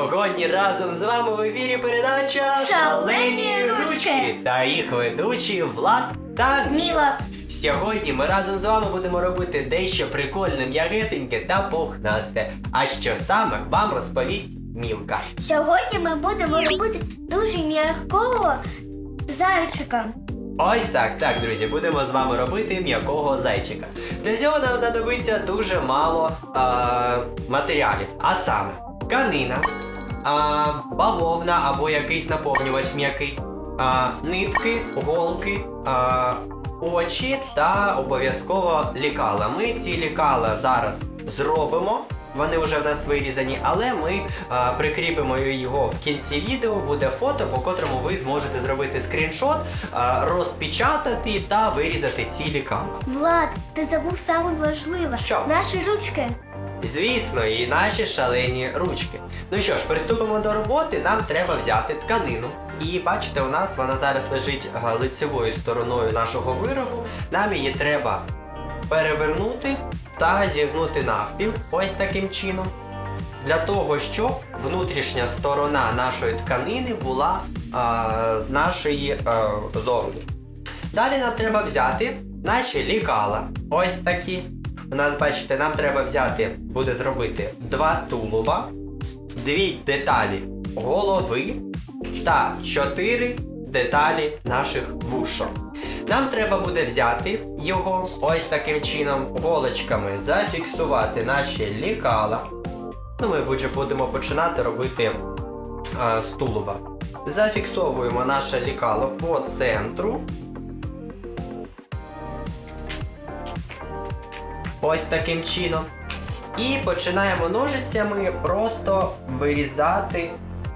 Сьогодні разом з вами в ефірі передача «Шалені ручки» та їх ведучі Влад та Міла. Сьогодні ми разом з вами будемо робити дещо прикольне, м'ягесеньке та пухнасте. А що саме вам розповість Мілка. Сьогодні ми будемо робити дуже м'якого зайчика. Ось так, так, друзі, будемо з вами робити м'якого зайчика. Для цього нам знадобиться дуже мало е, матеріалів, а саме канина, е, бавовна або якийсь наповнювач м'який, е, нитки, голки, е, очі та обов'язково лікала. Ми ці лікала зараз зробимо. Вони вже в нас вирізані, але ми а, прикріпимо його в кінці відео. Буде фото, по котрому ви зможете зробити скріншот, а, розпечатати та вирізати ці лікала. Влад, ти забув саме важливе. Що? Наші ручки. Звісно, і наші шалені ручки. Ну що ж, приступимо до роботи. Нам треба взяти тканину. І бачите, у нас вона зараз лежить лицевою стороною нашого виробу. Нам її треба перевернути та зігнути навпіл, ось таким чином. Для того, щоб внутрішня сторона нашої тканини була а, з нашої а, зовні. Далі нам треба взяти наші лікала. Ось такі. У нас, бачите, нам треба взяти, буде зробити два тулуба, дві деталі голови та чотири деталі наших вушок. Нам треба буде взяти його ось таким чином голочками зафіксувати наші лікала. Ну, ми вже будемо починати робити а, з тулуба. Зафіксовуємо наше лікало по центру. Ось таким чином. І починаємо ножицями просто вирізати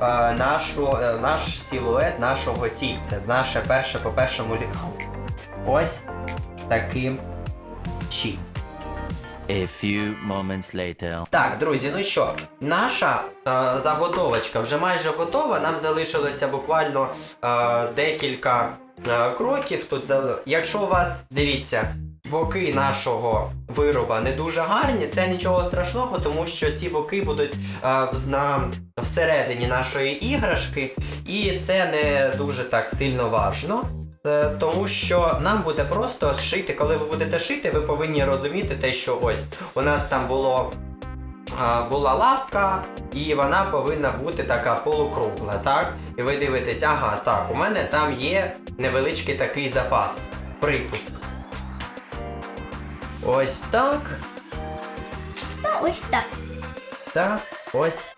е, нашу, е, наш силует нашого тільця, наше перше по першому лікалу. Ось таким чином. A few moments later. Так, друзі, ну що, наша е, заготовочка вже майже готова. Нам залишилося буквально е, декілька е, кроків. Тут Якщо у вас дивіться. Боки нашого вироба не дуже гарні, це нічого страшного, тому що ці боки будуть е, на, всередині нашої іграшки, і це не дуже так сильно важно. Е, Тому що нам буде просто зшити, коли ви будете шити, ви повинні розуміти те, що ось у нас там було була лапка, і вона повинна бути така полукругла, так? І ви дивитесь, ага, так, у мене там є невеличкий такий запас, припуск. Ось так, Та ось так. так, ось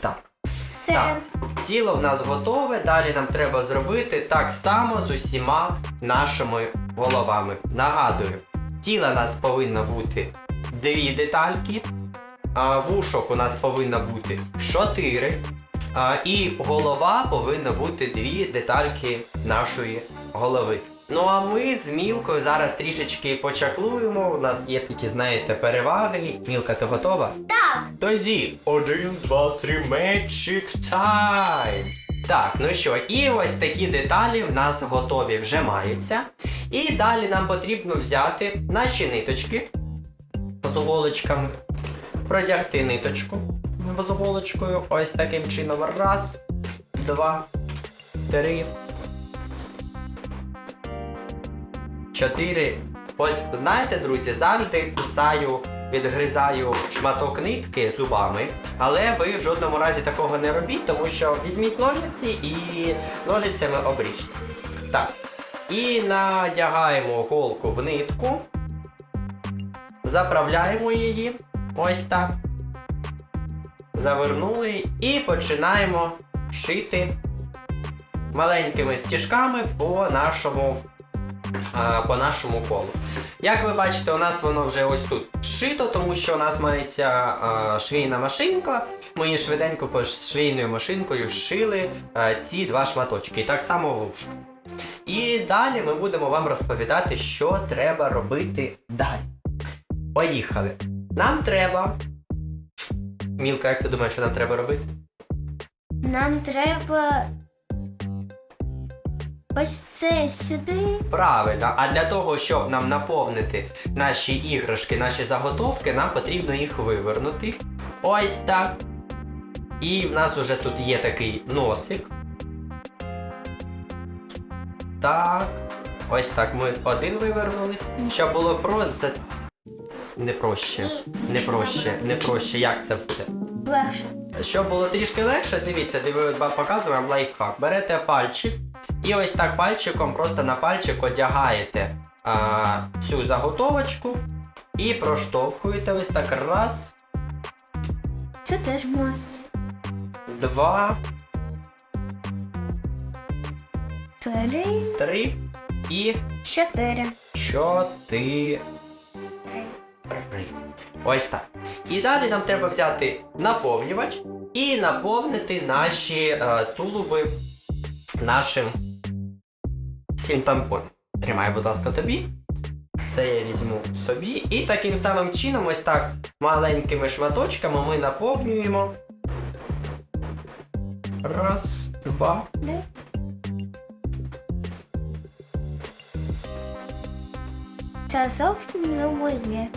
так. Все. Так, тіло в нас готове. Далі нам треба зробити так само з усіма нашими головами. Нагадую, тіло у нас повинно бути дві детальки, а вушок у нас повинно бути чотири. А, і голова повинна бути дві детальки нашої голови. Ну а ми з Мілкою зараз трішечки почаклуємо. У нас є такі, знаєте, переваги. Мілка, ти готова? Так. Тоді один, два, три, magic time. Так, ну що, і ось такі деталі в нас готові вже маються. І далі нам потрібно взяти наші ниточки з оголочками, продягти ниточку з оголочкою. Ось таким чином. Раз, два, три. Чотири. Ось знаєте, друзі, завжди кусаю, відгризаю шматок нитки зубами, але ви в жодному разі такого не робіть, тому що візьміть ножиці і ножицями обріжте. Так. І надягаємо голку в нитку, заправляємо її. Ось так. Завернули і починаємо шити маленькими стіжками по нашому а, по нашому колу. Як ви бачите, у нас воно вже ось тут шито, тому що у нас мається а, швейна машинка. Ми швиденько по швейною машинкою шили а, ці два шматочки. І так само вушку. І далі ми будемо вам розповідати, що треба робити далі. Поїхали. Нам треба. Мілка, як ти думаєш, що нам треба робити? Нам треба. Ось це сюди. Правильно, а для того, щоб нам наповнити наші іграшки, наші заготовки, нам потрібно їх вивернути. Ось так. І в нас уже тут є такий носик. Так. Ось так ми один вивернули. Щоб було про. та- Не проще. Не проще, не проще. Як це буде? Легше. Щоб було трішки легше, дивіться, вам лайфхак. Берете пальчик і ось так пальчиком просто на пальчик одягаєте а, цю заготовочку і проштовхуєте ось так. Раз, Це теж можна. два, Три. три і Чотири. чотири. Ось так. І далі нам треба взяти наповнювач і наповнити наші е, тулуби нашим синтампоном. Тримай, будь ласка, тобі. Це я візьму собі. І таким самим чином, ось так маленькими шматочками ми наповнюємо. Раз, два. Це зовсім не моє.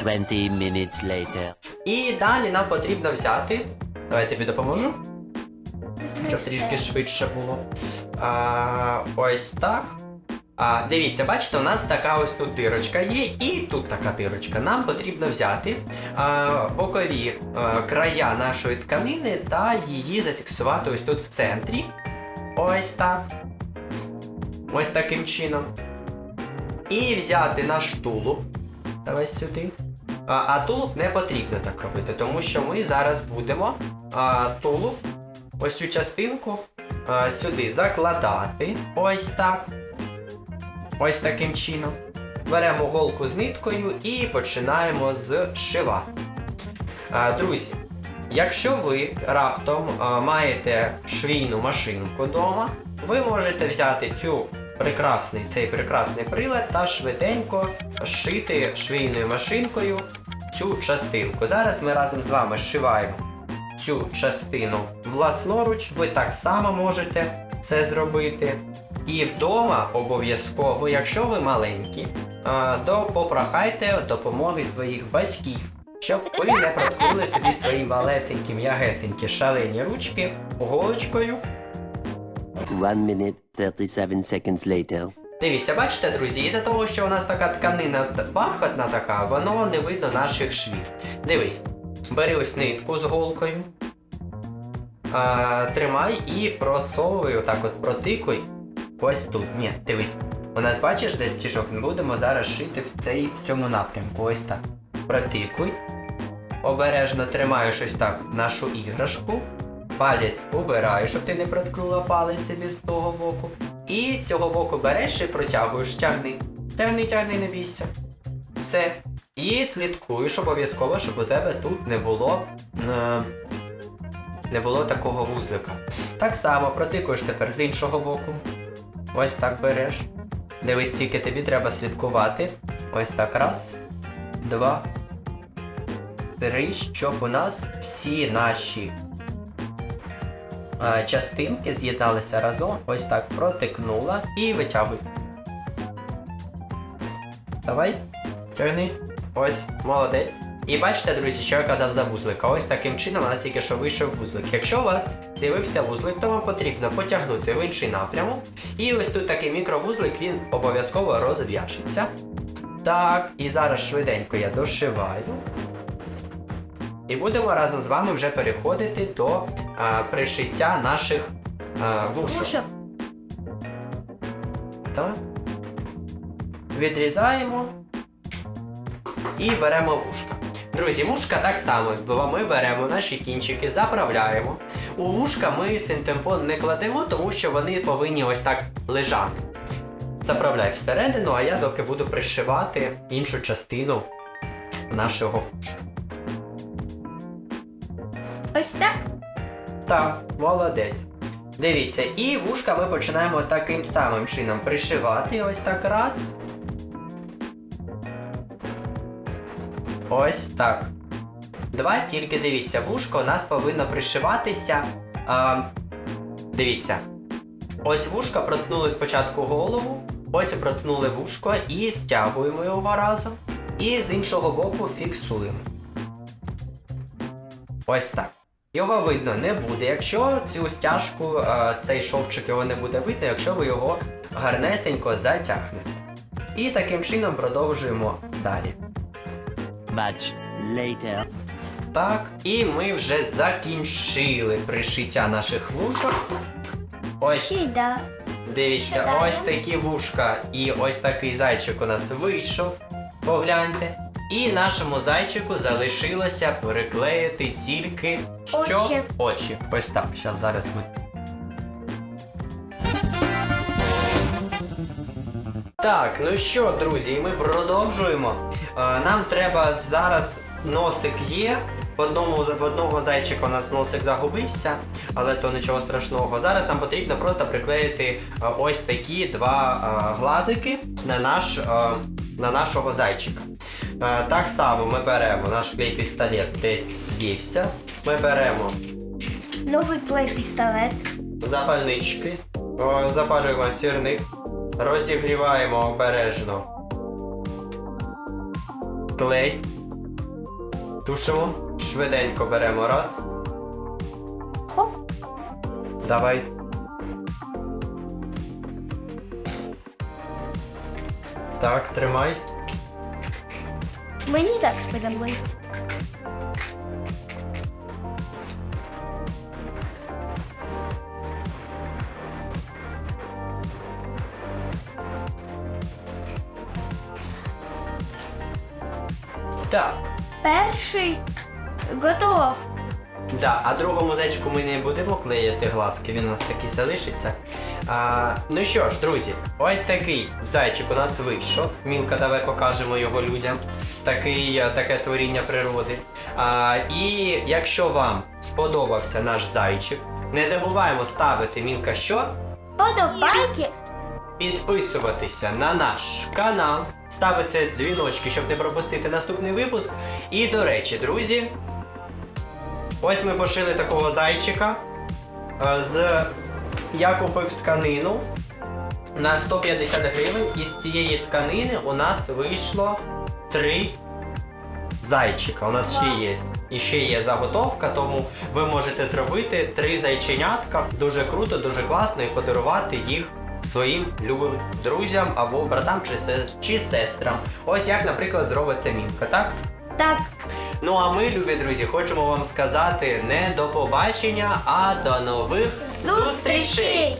20 minutes later. І далі нам потрібно взяти. Давай я тобі допоможу. щоб трішки швидше було. А, ось так. А, дивіться, бачите, у нас така ось тут дирочка є, і тут така дирочка. Нам потрібно взяти а, бокові а, края нашої тканини та її зафіксувати ось тут в центрі. Ось так. Ось таким чином. І взяти наш тулуб. Давай сюди. А, а тулуб не потрібно так робити, тому що ми зараз будемо а, тулуб ось цю частинку а, сюди закладати. Ось так. Ось таким чином. Беремо голку з ниткою і починаємо зшивати. А, друзі, якщо ви раптом а, маєте швійну машинку вдома, ви можете взяти цю прекрасний, цей прекрасний прилад та швиденько шити швійною машинкою цю частинку. Зараз ми разом з вами зшиваємо цю частину власноруч. Ви так само можете це зробити. І вдома обов'язково, якщо ви маленькі, то попрохайте допомоги своїх батьків, щоб ви не проткнули собі свої малесенькі, м'ягесенькі шалені ручки голочкою. 1 minute 37 seconds later. Дивіться, бачите, друзі, із-за того, що у нас така тканина бархатна така, воно не видно наших швів. Дивись, бери ось нитку з голкою, а, тримай і просовуй, отак от протикуй ось тут. Ні, дивись. У нас бачиш десь стіжок, ми будемо зараз шити в, цей, в цьому напрямку. Ось так. Протикуй. Обережно тримаєш ось так нашу іграшку. Палець убираєш, щоб ти не проткнула палець собі з того боку. І цього боку береш і протягуєш, тягни. Тягни, тягни, не бійся. Все. І слідкуєш обов'язково, щоб у тебе тут не було. Е, не було такого вузлика. Так само протикуєш тепер з іншого боку. Ось так береш. Дивись, тільки тобі треба слідкувати. Ось так раз, два, три, щоб у нас всі наші е, частинки з'єдналися разом, ось так протикнула і витягуй. Давай, тягни. Ось, молодець. І бачите, друзі, що я казав за вузлика. Ось таким чином у нас тільки що вийшов вузлик. Якщо у вас з'явився вузлик, то вам потрібно потягнути в інший напрямок. І ось тут такий мікровузлик, він обов'язково розв'яжеться. Так, і зараз швиденько я дошиваю. І будемо разом з вами вже переходити до а, пришиття наших а, вушок. Так. Відрізаємо і беремо вушка. Друзі, вушка так само. бо Ми беремо наші кінчики, заправляємо. У вушка ми синтемпон не кладемо, тому що вони повинні ось так лежати. Заправляй всередину, а я доки буду пришивати іншу частину нашого вушка. Ось так. Так, молодець. Дивіться, і вушка ми починаємо таким самим чином пришивати. Ось так раз. Ось так. Два, тільки дивіться, вушко у нас повинно пришиватися. А, дивіться. Ось вушка проткнули спочатку голову, потім проткнули вушко і стягуємо його разом. І з іншого боку фіксуємо. Ось так. його видно не буде, якщо цю стяжку, цей шовчик його не буде видно, якщо ви його гарнесенько затягнете. І таким чином продовжуємо далі. Much later. Так, і ми вже закінчили пришиття наших вушок. Ось Сюда. Дивіться, ось такі вушка і ось такий зайчик у нас вийшов. Погляньте. І нашому зайчику залишилося приклеїти тільки що Очі. очі. Ось так. Зараз зараз ми. Так, ну що, друзі, і ми продовжуємо. Е, Нам треба зараз носик є. В одному в одного зайчика у нас носик загубився, але то нічого страшного. Зараз нам потрібно просто приклеїти е, ось такі два е, глазики на наш, на нашого зайчика. Так само ми беремо наш клей пістолет десь дівся. Ми беремо Новий клей пістолет. запальнички, запалюємо сірник, розігріваємо обережно клей, тушимо, швиденько беремо раз. Хоп. Давай. Так, тримай. Мені так сподобається. Так. Перший готов. Да, а другому зайчику ми не будемо клеїти глазки, він у нас такий залишиться. А, ну що ж, друзі, ось такий зайчик у нас вийшов. Мілка, давай покажемо його людям. Такий, е, таке творіння природи. А, і якщо вам сподобався наш зайчик, не забуваємо ставити Мілка що? Подобайки. Підписуватися на наш канал, ставити дзвіночки, щоб не пропустити наступний випуск. І до речі, друзі, ось ми пошили такого зайчика. е, З я купив тканину на 150 гривень. І з цієї тканини у нас вийшло три зайчика. У нас ще є. І ще є заготовка, тому ви можете зробити три зайченятка. Дуже круто, дуже класно і подарувати їх своїм любим друзям або братам чи, се- чи сестрам. Ось як, наприклад, зробить це Мінка, так? Так, Ну а ми, любі друзі, хочемо вам сказати не до побачення, а до нових зустрічей! зустрічей!